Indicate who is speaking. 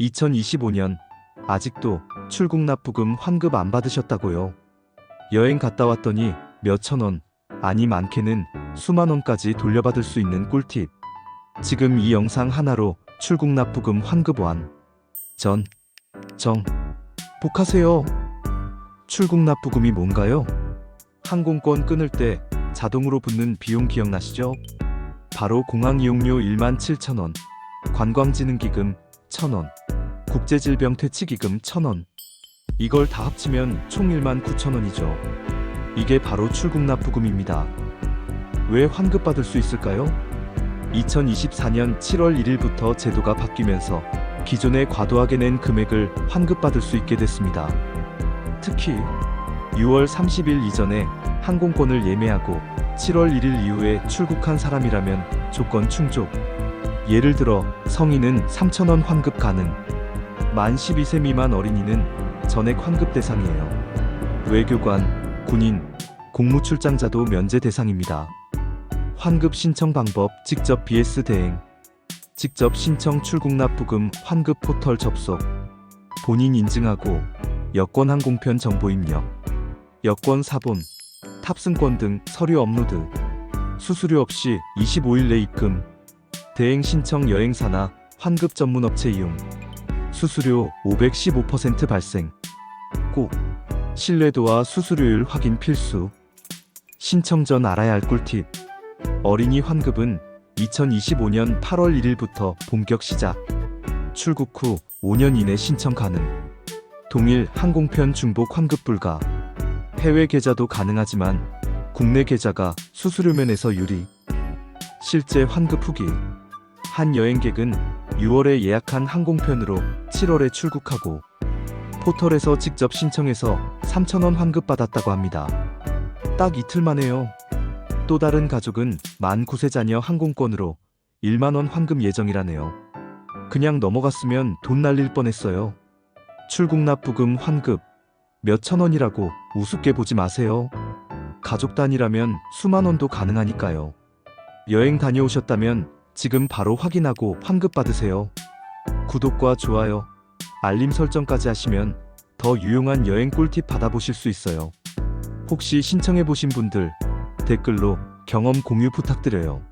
Speaker 1: 2025년 아직도 출국 납부금 환급 안 받으셨다고요? 여행 갔다 왔더니 몇천 원, 아니 많게는 수만 원까지 돌려받을 수 있는 꿀팁. 지금 이 영상 하나로 출국 납부금 환급 완, 전, 정, 복하세요. 출국 납부금이 뭔가요? 항공권 끊을 때 자동으로 붙는 비용 기억나시죠? 바로 공항 이용료 1만 7천 원, 관광진흥기금 1천 원, 국제질병 퇴치기금 1천 원. 이걸 다 합치면 총 1만 9천 원이죠. 이게 바로 출국 납부금입니다. 왜 환급 받을 수 있을까요? 2024년 7월 1일부터 제도가 바뀌면서 기존에 과도하게 낸 금액을 환급받을 수 있게 됐습니다. 특히 6월 30일 이전에 항공권을 예매하고 7월 1일 이후에 출국한 사람이라면 조건 충족. 예를 들어 성인은 3,000원 환급 가능. 만 12세 미만 어린이는 전액 환급 대상이에요. 외교관, 군인, 공무출장자도 면제 대상입니다. 환급 신청 방법 직접 BS 대행 직접 신청 출국 납부금 환급 포털 접속 본인 인증하고 여권 항공편 정보 입력 여권 사본 탑승권 등 서류 업로드 수수료 없이 25일 내 입금 대행 신청 여행사나 환급 전문 업체 이용 수수료 515% 발생 꼭 신뢰도와 수수료율 확인 필수 신청 전 알아야 할 꿀팁 어린이 환급은 2025년 8월 1일부터 본격 시작. 출국 후 5년 이내 신청 가능. 동일 항공편 중복 환급 불가. 해외 계좌도 가능하지만 국내 계좌가 수수료 면에서 유리. 실제 환급 후기. 한 여행객은 6월에 예약한 항공편으로 7월에 출국하고 포털에서 직접 신청해서 3,000원 환급 받았다고 합니다. 딱 이틀 만에요. 또 다른 가족은 만 9세 자녀 항공권으로 1만원 환급 예정이라네요. 그냥 넘어갔으면 돈 날릴 뻔했어요. 출국 납부금 환급 몇천 원이라고 우습게 보지 마세요. 가족 단위라면 수만 원도 가능하니까요. 여행 다녀오셨다면 지금 바로 확인하고 환급 받으세요. 구독과 좋아요, 알림 설정까지 하시면 더 유용한 여행 꿀팁 받아보실 수 있어요. 혹시 신청해보신 분들 댓글로 경험 공유 부탁드려요.